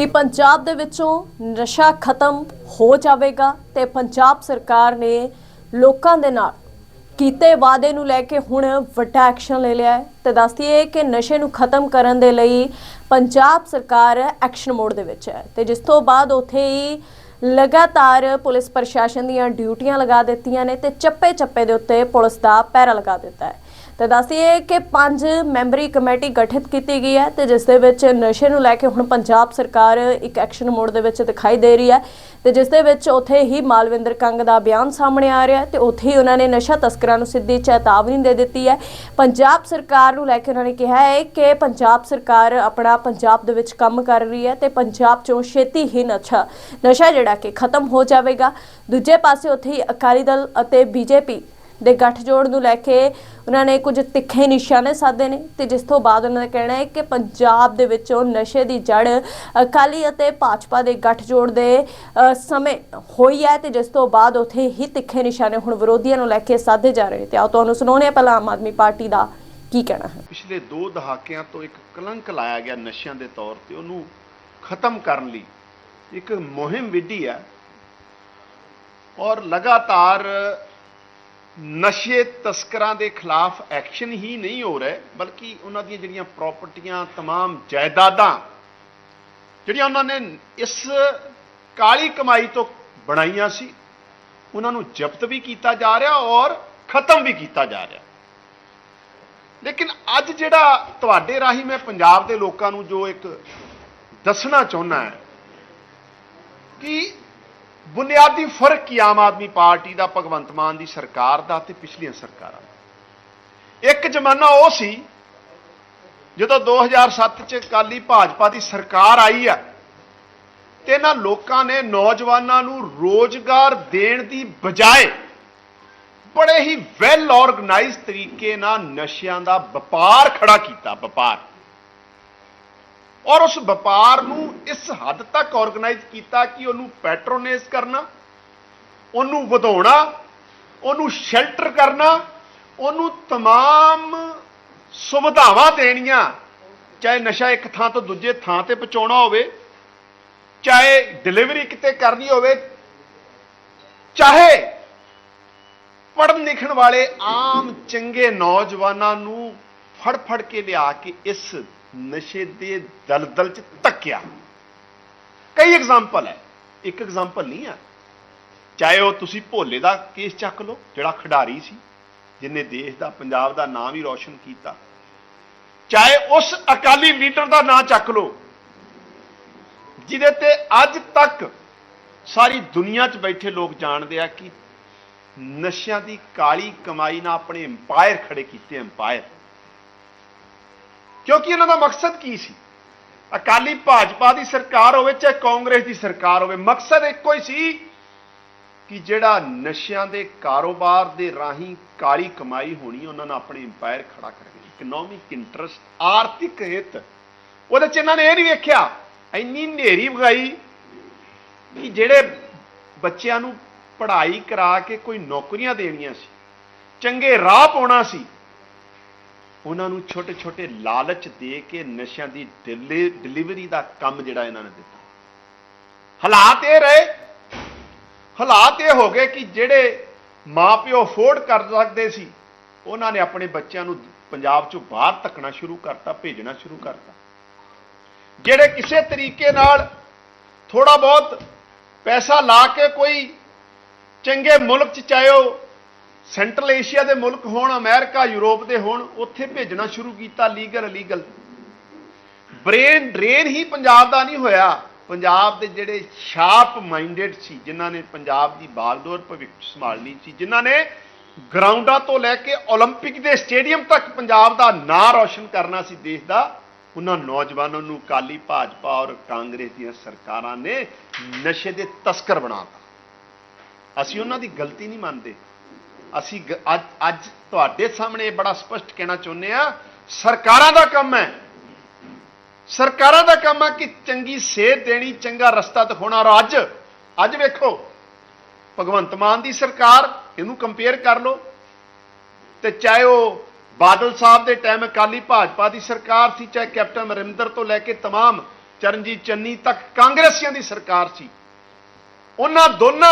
ਕਿ ਪੰਜਾਬ ਦੇ ਵਿੱਚੋਂ ਨਸ਼ਾ ਖਤਮ ਹੋ ਜਾਵੇਗਾ ਤੇ ਪੰਜਾਬ ਸਰਕਾਰ ਨੇ ਲੋਕਾਂ ਦੇ ਨਾਲ ਕੀਤੇ ਵਾਅਦੇ ਨੂੰ ਲੈ ਕੇ ਹੁਣ ਵੱਡਾ ਐਕਸ਼ਨ ਲੈ ਲਿਆ ਹੈ। ਤੇ ਦੱਸਦੀਏ ਕਿ ਨਸ਼ੇ ਨੂੰ ਖਤਮ ਕਰਨ ਦੇ ਲਈ ਪੰਜਾਬ ਸਰਕਾਰ ਐਕਸ਼ਨ ਮੋਡ ਦੇ ਵਿੱਚ ਹੈ। ਤੇ ਜਿਸ ਤੋਂ ਬਾਅਦ ਉੱਥੇ ਹੀ ਲਗਾਤਾਰ ਪੁਲਿਸ ਪ੍ਰਸ਼ਾਸਨ ਦੀਆਂ ਡਿਊਟੀਆਂ ਲਗਾ ਦਿੱਤੀਆਂ ਨੇ ਤੇ ਚੱਪੇ ਚੱਪੇ ਦੇ ਉੱਤੇ ਪੁਲਿਸ ਦਾ ਪਹਿਰਾ ਲਗਾ ਦਿੱਤਾ ਹੈ। ਤੇ ਦੱਸਦੀਏ ਕਿ ਪੰਜ ਮੈਂਬਰੀ ਕਮੇਟੀ ਗਠਿਤ ਕੀਤੀ ਗਈ ਹੈ ਤੇ ਜਿਸ ਦੇ ਵਿੱਚ ਨਸ਼ੇ ਨੂੰ ਲੈ ਕੇ ਹੁਣ ਪੰਜਾਬ ਸਰਕਾਰ ਇੱਕ ਐਕਸ਼ਨ ਮੋਡ ਦੇ ਵਿੱਚ ਦਿਖਾਈ ਦੇ ਰਹੀ ਹੈ ਤੇ ਜਿਸ ਦੇ ਵਿੱਚ ਉੱਥੇ ਹੀ ਮਾਲਵਿੰਦਰ ਕੰਗ ਦਾ ਬਿਆਨ ਸਾਹਮਣੇ ਆ ਰਿਹਾ ਹੈ ਤੇ ਉੱਥੇ ਹੀ ਉਹਨਾਂ ਨੇ ਨਸ਼ਾ ਤਸਕਰਾਂ ਨੂੰ ਸਿੱਧੀ ਚੇਤਾਵਨੀ ਦੇ ਦਿੱਤੀ ਹੈ। ਪੰਜਾਬ ਸਰਕਾਰ ਨੂੰ ਲੈ ਕੇ ਉਹਨਾਂ ਨੇ ਕਿਹਾ ਹੈ ਕਿ ਪੰਜਾਬ ਸਰਕਾਰ ਆਪਣਾ ਪੰਜਾਬ ਦੇ ਵਿੱਚ ਕੰਮ ਕਰ ਰਹੀ ਹੈ ਤੇ ਪੰਜਾਬ ਚੋਂ ਛੇਤੀ ਹੀ ਨਸ਼ਾ ਨਸ਼ਾ ਜਿਹੜਾ ਕਿ ਖਤਮ ਹੋ ਜਾਵੇਗਾ। ਦੂਜੇ ਪਾਸੇ ਉੱਥੇ ਹੀ ਅਕਾਲੀ ਦਲ ਅਤੇ ਬੀਜੇਪੀ ਦੇ ਗੱਠਜੋੜ ਨੂੰ ਲੈ ਕੇ ਉਹਨਾਂ ਨੇ ਕੁਝ ਤਿੱਖੇ ਨਿਸ਼ਾਨੇ ਸਾਧੇ ਨੇ ਤੇ ਜਿਸ ਤੋਂ ਬਾਅਦ ਉਹਨਾਂ ਦਾ ਕਹਿਣਾ ਹੈ ਕਿ ਪੰਜਾਬ ਦੇ ਵਿੱਚੋਂ ਨਸ਼ੇ ਦੀ ਜੜ ਅਕਾਲੀ ਅਤੇ ਭਾਜਪਾ ਦੇ ਗੱਠਜੋੜ ਦੇ ਸਮੇਂ ਹੋਈ ਹੈ ਤੇ ਜਿਸ ਤੋਂ ਬਾਅਦ ਉੱਥੇ ਹੀ ਤਿੱਖੇ ਨਿਸ਼ਾਨੇ ਹੁਣ ਵਿਰੋਧੀਆਂ ਨੂੰ ਲੈ ਕੇ ਸਾਧੇ ਜਾ ਰਹੇ ਤੇ ਆਓ ਤੁਹਾਨੂੰ ਸੁਣਾਉਂਦੇ ਹਾਂ ਪਹਿਲਾਂ ਆਮ ਆਦਮੀ ਪਾਰਟੀ ਦਾ ਕੀ ਕਹਿਣਾ ਹੈ। ਪਿਛਲੇ 2 ਦਹਾਕਿਆਂ ਤੋਂ ਇੱਕ ਕਲੰਕ ਲਾਇਆ ਗਿਆ ਨਸ਼ਿਆਂ ਦੇ ਤੌਰ ਤੇ, ਉਹਨੂੰ ਖਤਮ ਕਰਨ ਲਈ। ਇੱਕ ਮੁਹਿੰਮ ਵਿੱਢੀ ਹੈ ਔਰ ਲਗਾਤਾਰ ਨਸ਼ੇ ਤਸਕਰਾਂ ਦੇ ਖਿਲਾਫ ਐਕਸ਼ਨ ਹੀ ਨਹੀਂ ਹੋ ਰਿਹਾ ਬਲਕਿ ਉਹਨਾਂ ਦੀਆਂ ਜਿਹੜੀਆਂ ਪ੍ਰਾਪਰਟੀਆਂ तमाम ਜਾਇਦਾਦਾਂ ਜਿਹੜੀਆਂ ਉਹਨਾਂ ਨੇ ਇਸ ਕਾਲੀ ਕਮਾਈ ਤੋਂ ਬਣਾਈਆਂ ਸੀ ਉਹਨਾਂ ਨੂੰ ਜ਼ਬਤ ਵੀ ਕੀਤਾ ਜਾ ਰਿਹਾ ਔਰ ਖਤਮ ਵੀ ਕੀਤਾ ਜਾ ਰਿਹਾ ਲੇਕਿਨ ਅੱਜ ਜਿਹੜਾ ਤੁਹਾਡੇ ਰਾਹੀਂ ਮੈਂ ਪੰਜਾਬ ਦੇ ਲੋਕਾਂ ਨੂੰ ਜੋ ਇੱਕ ਦੱਸਣਾ ਚਾਹੁੰਦਾ ਹੈ ਕਿ ਬੁਨਿਆਦੀ ਫ਼ਰਕ ਕੀ ਆਮ ਆਦਮੀ ਪਾਰਟੀ ਦਾ, ਭਗਵੰਤ ਮਾਨ ਦੀ ਸਰਕਾਰ ਦਾ ਤੇ ਪਿਛਲੀਆਂ ਸਰਕਾਰਾਂ ਦਾ। ਇੱਕ ਜ਼ਮਾਨਾ ਉਹ ਸੀ, ਜਦੋਂ 2007 ਚ ਕਾਲੀ ਭਾਜਪਾ ਦੀ ਸਰਕਾਰ ਆਈ ਆ, ਤੇ ਇਹਨਾਂ ਲੋਕਾਂ ਨੇ ਨੌਜਵਾਨਾਂ ਨੂੰ ਰੋਜ਼ਗਾਰ ਦੇਣ ਦੀ ਬਜਾਏ ਬੜੇ ਹੀ ਵੈਲ ਆਰਗੇਨਾਈਜ਼ ਤਰੀਕੇ ਨਾਲ ਨਸ਼ਿਆਂ ਦਾ ਵਪਾਰ ਖੜਾ ਕੀਤਾ, ਵਪਾਰ। ਔਰ ਉਸ ਵਪਾਰ ਨੂੰ ਇਸ ਹੱਦ ਤੱਕ ਆਰਗੇਨਾਈਜ਼ ਕੀਤਾ ਕਿ ਉਹਨੂੰ ਪੈਟਰੋਨੇਜ ਕਰਨਾ ਉਹਨੂੰ ਵਧਾਉਣਾ ਉਹਨੂੰ ਸ਼ੈਲਟਰ ਕਰਨਾ ਉਹਨੂੰ तमाम ਸੁਵਿਧਾਵਾਂ ਦੇਣੀਆਂ ਚਾਹੇ ਨਸ਼ਾ ਇੱਕ ਥਾਂ ਤੋਂ ਦੂਜੇ ਥਾਂ ਤੇ ਪਹੁੰਚਾਉਣਾ ਹੋਵੇ ਚਾਹੇ ਡਿਲੀਵਰੀ ਕਿਤੇ ਕਰਨੀ ਹੋਵੇ ਚਾਹੇ ਪੜ੍ਹਨ ਲਿਖਣ ਵਾਲੇ ਆਮ ਚੰਗੇ ਨੌਜਵਾਨਾਂ ਨੂੰ ਫੜ ਫੜ ਕੇ ਲਿਆ ਕੇ ਇਸ ਨਸ਼ੇ ਦੇ ਦਲਦਲ 'ਚ ਧੱਕਿਆ ਕਈ ਐਗਜ਼ਾਮਪਲ ਹੈ। ਇੱਕ ਐਗਜ਼ਾਮਪਲ ਨਹੀਂ ਆ ਚਾਹੇ ਉਹ ਤੁਸੀਂ ਭੋਲੇ ਦਾ ਕੇਸ ਚੱਕ ਲਓ, ਜਿਹੜਾ ਖਿਡਾਰੀ ਸੀ, ਜਿਨੇ ਦੇਸ਼ ਦਾ, ਪੰਜਾਬ ਦਾ ਨਾਮ ਹੀ ਰੌਸ਼ਨ ਕੀਤਾ। ਚਾਹੇ ਉਸ ਅਕਾਲੀ ਲੀਡਰ ਦਾ ਨਾਂ ਚੱਕ ਲਓ, ਜਿਹਦੇ ਤੇ ਅੱਜ ਤੱਕ ਸਾਰੀ ਦੁਨੀਆ 'ਚ ਬੈਠੇ ਲੋਕ ਜਾਣਦੇ ਆ ਕਿ ਨਸ਼ਿਆਂ ਦੀ ਕਾਲੀ ਕਮਾਈ ਨਾਲ ਆਪਣੇ ਐਮਪਾਇਰ ਖੜੇ ਕੀਤੇ ਐਮਪਾਇਰ ਕਿਉਂਕਿ ਇਹਨਾਂ ਦਾ ਮਕਸਦ ਕੀ ਸੀ? ਅਕਾਲੀ ਭਾਜਪਾ ਦੀ ਸਰਕਾਰ ਹੋਵੇ ਚਾਹੇ ਕਾਂਗਰਸ ਦੀ ਸਰਕਾਰ ਹੋਵੇ, ਮਕਸਦ ਇੱਕੋ ਹੀ ਸੀ ਕਿ ਜਿਹੜਾ ਨਸ਼ਿਆਂ ਦੇ ਕਾਰੋਬਾਰ ਦੇ ਰਾਹੀਂ ਕਾਲੀ ਕਮਾਈ ਹੋਣੀ, ਉਹਨਾਂ ਨੇ ਆਪਣੇ ਇੰਪਾਇਰ ਖੜਾ ਕਰਕੇ ਇਕਨੋਮਿਕ ਇੰਟਰਸਟ ਆਰਥਿਕ ਹਿੱਤ। ਉਹਦੇ ਚ ਇਹਨਾਂ ਨੇ ਇਹ ਨਹੀਂ ਵੇਖਿਆ, ਇੰਨੀ ਨੇਰੀ ਵਗਾਈ ਕਿ ਜਿਹੜੇ ਬੱਚਿਆਂ ਨੂੰ ਪੜ੍ਹਾਈ ਕਰਾ ਕੇ ਕੋਈ ਨੌਕਰੀਆਂ ਦੇਣੀਆਂ ਸੀ, ਚੰਗੇ ਰਾਹ ਪਾਉਣਾ ਸੀ ਉਹਨਾਂ ਨੂੰ ਛੋਟੇ ਛੋਟੇ ਲਾਲਚ ਦੇ ਕੇ ਨਸ਼ਿਆਂ ਦੀ ਡਿਲੀ- ਡਿਲੀਵਰੀ ਦਾ ਕੰਮ ਜਿਹੜਾ ਇਹਨਾਂ ਨੇ ਦਿੱਤਾ। ਹਾਲਾਤ ਇਹ ਰਹੇ, ਹਾਲਾਤ ਇਹ ਹੋ ਗਏ ਕਿ ਜਿਹੜੇ ਮਾਪਿਓ ਅਫੋਰਡ ਕਰ ਸਕਦੇ ਸੀ, ਉਹਨਾਂ ਨੇ ਆਪਣੇ ਬੱਚਿਆਂ ਨੂੰ ਪੰਜਾਬ ਚੋਂ ਬਾਹਰ ਧੱਕਣਾ ਸ਼ੁਰੂ ਕਰਤਾ, ਭੇਜਣਾ ਸ਼ੁਰੂ ਕਰਤਾ। ਜਿਹੜੇ ਕਿਸੇ ਤਰੀਕੇ ਨਾਲ ਥੋੜਾ ਬਹੁਤ ਪੈਸਾ ਲਾ ਕੇ ਕੋਈ ਚੰਗੇ ਮੁਲਕ ਚ ਚਾਹੇ ਉਹ ਸੈਂਟਰਲ ਏਸ਼ੀਆ ਦੇ ਮੁਲਕ ਹੋਣ ਅਮਰੀਕਾ ਯੂਰਪ ਦੇ ਹੋਣ ਉੱਥੇ ਭੇਜਣਾ ਸ਼ੁਰੂ ਕੀਤਾ ਲੀਗਲ ਅਲੀਗਲ ਬ੍ਰੇਨ ਡਰੇਨ ਹੀ ਪੰਜਾਬ ਦਾ ਨਹੀਂ ਹੋਇਆ ਪੰਜਾਬ ਦੇ ਜਿਹੜੇ ਸ਼ਾਰਪ ਮਾਈਂਡਡ ਸੀ ਜਿਨ੍ਹਾਂ ਨੇ ਪੰਜਾਬ ਦੀ ਬਾਗਡੋਰ ਭਵਿੱਖ ਸੰਭਾਲਣੀ ਸੀ ਜਿਨ੍ਹਾਂ ਨੇ ਗਰਾਊਂਡਾਂ ਤੋਂ ਲੈ ਕੇ 올림픽 ਦੇ ਸਟੇਡੀਅਮ ਤੱਕ ਪੰਜਾਬ ਦਾ ਨਾਂ ਰੌਸ਼ਨ ਕਰਨਾ ਸੀ ਦੇਸ਼ ਦਾ ਉਹਨਾਂ ਨੌਜਵਾਨਾਂ ਨੂੰ ਕਾਲੀ ਭਾਜਪਾ ਔਰ ਕਾਂਗਰਸ ਦੀਆਂ ਸਰਕਾਰਾਂ ਨੇ ਨਸ਼ੇ ਦੇ ਤਸਕਰ ਬਣਾਤਾ ਅਸੀਂ ਉਹਨਾਂ ਦੀ ਗਲਤੀ ਨਹੀਂ ਮੰਨਦੇ ਅਸੀਂ ਗ- ਅੱਜ ਅੱਜ ਤੁਹਾਡੇ ਸਾਹਮਣੇ ਇਹ ਬੜਾ ਸਪਸ਼ਟ ਕਹਿਣਾ ਚਾਹੁੰਦੇ ਆ ਸਰਕਾਰਾਂ ਦਾ ਕੰਮ ਹੈ ਸਰਕਾਰਾਂ ਦਾ ਕੰਮ ਹੈ ਕਿ ਚੰਗੀ ਸੇਧ ਦੇਣੀ ਚੰਗਾ ਰਸਤਾ ਦਿਖਾਉਣਾ ਔਰ ਅੱਜ ਅੱਜ ਵੇਖੋ ਭਗਵੰਤ ਮਾਨ ਦੀ ਸਰਕਾਰ ਇਹਨੂੰ ਕੰਪੇਅਰ ਕਰ ਲਓ ਤੇ ਚਾਹੇ ਉਹ ਬਾਦਲ ਸਾਹਿਬ ਦੇ ਟਾਈਮ ਅਕਾਲੀ ਭਾਜਪਾ ਦੀ ਸਰਕਾਰ ਸੀ ਚਾਹੇ ਕੈਪਟਨ ਅਮਰਿੰਦਰ ਤੋਂ ਲੈ ਕੇ तमाम ਚਰਨਜੀਤ ਚੰਨੀ ਤੱਕ ਕਾਂਗਰਸੀਆਂ ਦੀ ਸਰਕਾਰ ਸੀ ਉਹਨਾਂ ਦੋਨਾਂ